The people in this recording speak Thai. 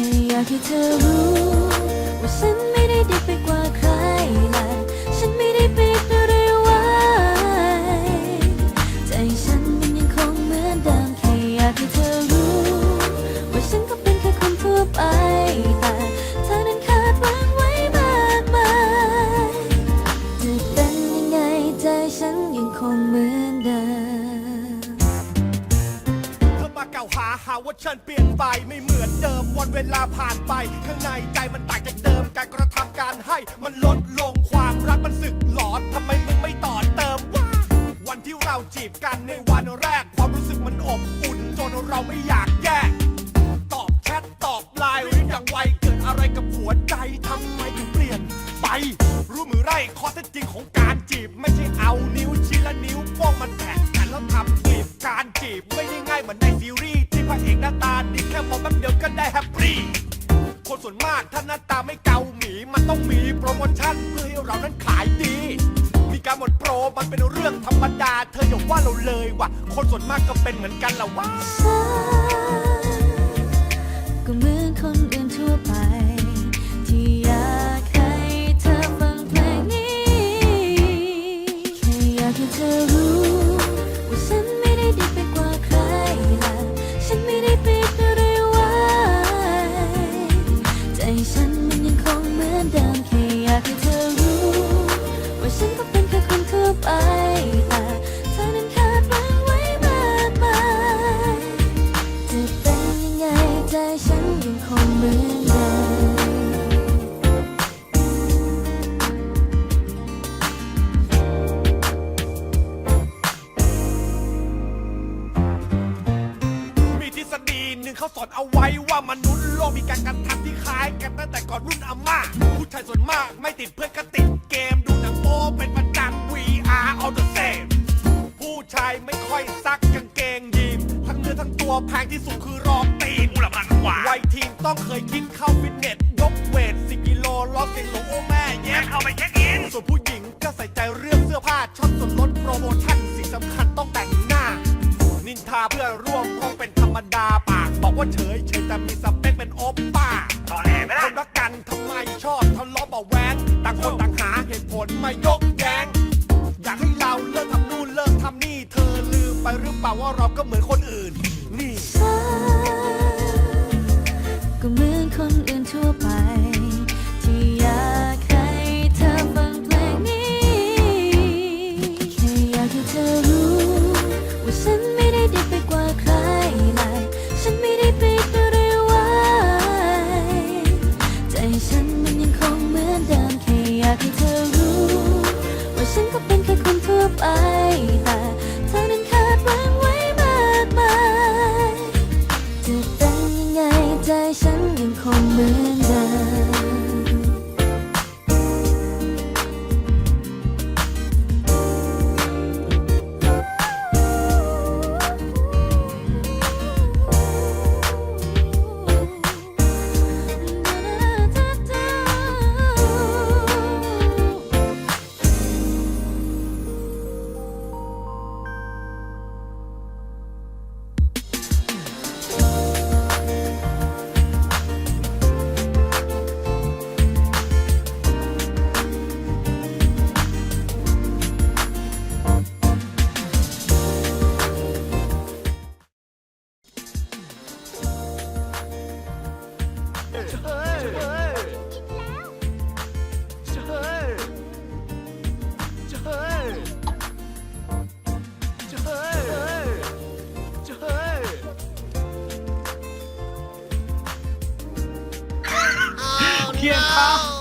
แค่อยากให้เธอรู้ ว่าฉันไม่ได้ดีไปกว่าใครและฉันไม่ได้ปิดอะไรไว้ใจฉันมันยังคงเหมือนเดิมแค่อยากให้เธอรู้ ว่าฉันก็เป็นแค่คนทั่วไปแต่เธอนั้นคาดหวังไว้มากมายจะเป็นยังไงใจฉันยังคงเหมือน ว่าฉันเปลี่ยนไปไม่เหมือนเดิมวันเวลาผ่านไป ข้างในใจมันต่างจากเดิมการกระทำการให้มันลดลงความรักมันสึกหลอนทำไมมึงไม่ต่อเติมวะวันที่เราจีบกันในวันแรก ความรู้สึกมันอบอุ่นจนเราไม่อยากแยก ตอบแชทตอบไลน์รืออย่างไวเกิดอะไรกับหัวใจทำไมถึงเปลี่ยนไป รู้มือไรข้อเท็จจริงของการจีบ ไม่ใช่เอานิ้วชี้และนิ้วโป้งมันแตะกันแล้วทำกลีบการจีบไม่ได้ง่ายเหมือนในซีรีส์ พระเอกหน้าตาดีแค่มองแป๊บเดียวก็ได้แฮปปี้ คนส่วนมากถ้าหน้าตาไม่เกาหมีมันต้องมีโปรโมชั่นเพื่อให้เรานั้นขายดี มีการหมดโปรมันเป็นเรื่องธรรมดา เธออย่าว่าเราเลยว่ะ คนส่วนมากก็เป็นเหมือนกันละวะก็เหมือนคนอื่นทั่วไป ที่อยากให้เธอฟังเพลงนี้แค่อยากให้เธอรู้ เขาสอนเอาไว้ว่ามนุษย์โลกมีการกระทำที่คล้ายกันตั้งแต่ก่อนรุ่นอาม่าผู้ชายส่วนมากไม่ติดเพื่อนก็ติดเกมดูหนังโป๊เป็นประจำ VR all the same ผู้ชายไม่ค่อยซักกางเกงยีนทั้งเนื้อทั้งตัวแพงที่สุดคือรองตีนมูลค่าขวาวัยทีนต้องเคยคิดเข้าฟิตเนสยกเวท10กิโลล้อเสียงหลงโอ้แม่เย็บเข้าไปเช็คอินส่วนผู้ ว่าเฉยเฉยแต่มีสเปคเป็นโอปป้าตอแหลไหมล่ะคนรักกันทำไมชอบทะเลาะเบาะแวงต่างคนต่างหาเหตุผลมายกแย้งอยากให้เราเลิกทำนู่นเลิกทำนี่เธอลืมไปหรือเปล่าว่าเราก็เหมือนคนอื่น นี่ฉันก็เหมือนคนอื่นทั่วไป ที่อยากให้เธอฟังเพลงนี้ แค่อยากให้เธอ ฉันมันยังคงเหมือนเดิมแค่อยากให้เธอรู้ ว่าฉันก็เป็นแค่คนทั่วไป เคียงข้าง